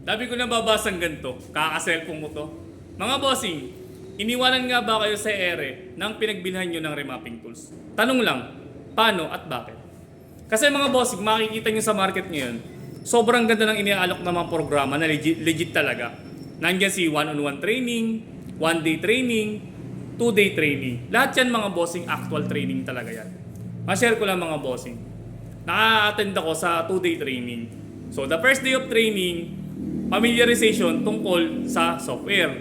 Sabi ko nababasang ganito, kaka-cellphone mo to. Mga bossing, iniwanan nga ba kayo sa ere ng pinagbilhan nyo ng remapping tools? Tanong lang, paano at bakit? Kasi mga bossing, makikita nyo sa market ngayon, sobrang ganda ng iniaalok ng mga programa na legit, legit talaga. Nandiyan si one-on-one training, one-day training, two-day training. Lahat yan mga bossing, actual training talaga yan. Ma-share ko lang mga bossing. Naka-attend ako sa two-day training. So the first day of training, familiarization tungkol sa software.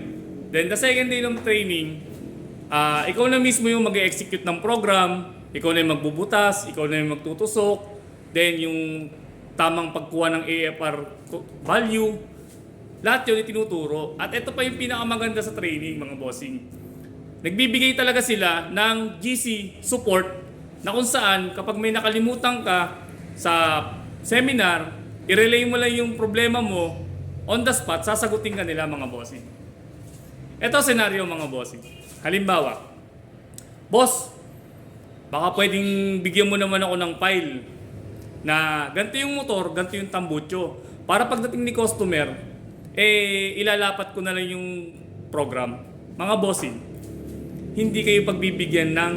Then the second day ng training, ah ikaw na mismo yung mag-execute ng program, ikaw na yung magbubutas, ikaw na yung magtutusok, then yung tamang pagkuha ng AFR value, lahat yun itinuturo. At ito pa yung pinakamaganda sa training, mga bossing. Nagbibigay talaga sila ng GC support na kung saan kapag may nakalimutan ka sa seminar, i-relay mo lang yung problema mo on the spot, sasagutin ka nila mga bossing. Ito senaryo mga bossing. Halimbawa, boss, baka pwedeng bigyan mo naman ako ng file na ganito yung motor, ganito yung tambutso. Para pagdating ni customer, eh ilalapat ko na lang yung program. Mga bossing, hindi kayo pagbibigyan ng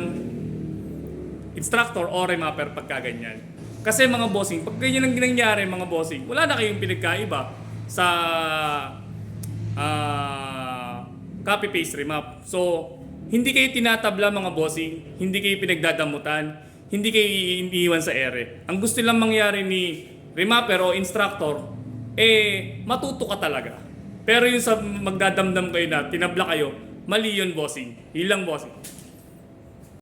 instructor or remapper pagka ganyan. Kasi mga bossing, pag ganyan ang nangyari mga bossing, wala na kayong pinagkaiba sa ah, copy-paste remap. So, hindi kayo tinatabla mga bossing, hindi kayo pinagdadamutan, hindi kayo iniiwan sa ere. Ang gusto lang mangyari ni remapper o instructor, eh, matuto ka talaga. Pero yung sa magdadamdam kayo na, tinabla kayo, mali yun bossing. Ilang bossing.